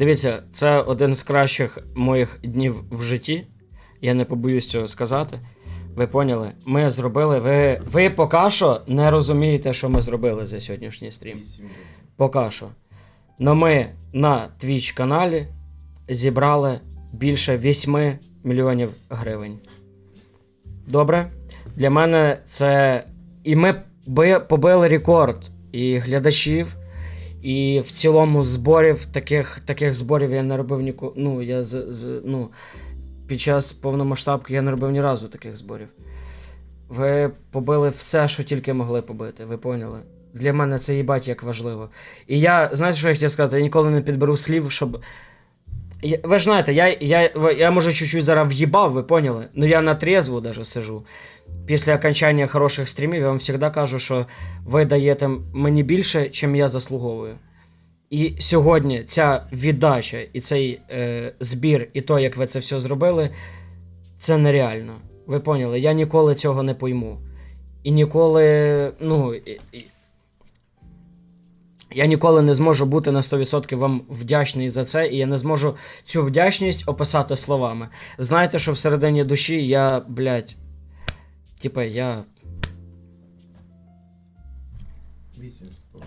Дивіться, це один з кращих моїх днів в житті. Я не побоюсь цього сказати. Ви поняли? Ми зробили. Ви, ви поки що не розумієте, що ми зробили за сьогоднішній стрім. Поки що. Но ми на Twitch каналі зібрали більше 8 мільйонів гривень. Добре? Для мене це. І ми побили рекорд і глядачів, і в цілому зборів таких, таких зборів я не робив ніколи. Ну, я з, з, ну, під час повномасштабки я не робив ні разу таких зборів. Ви побили все, що тільки могли побити, ви поняли? Для мене це їбать як важливо. І я, знаєте, що я хотів сказати? Я ніколи не підберу слів, щоб. Я, ви ж знаєте, я, я, ви- я може чуть-чуть зараз в'їбав, ви поняли? Ну я на трезву даже сижу. Після окончання хороших стрімів я вам завжди кажу, що ви даєте мені більше, чим я заслуговую. І сьогодні ця віддача і цей е, збір, і то, як ви це все зробили, це нереально. Ви поняли? Я ніколи цього не пойму. І ніколи, ну. І, і, я ніколи не зможу бути на 100% вам вдячний за це, і я не зможу цю вдячність описати словами. Знаєте, що всередині душі я, блядь, типа, я. 800.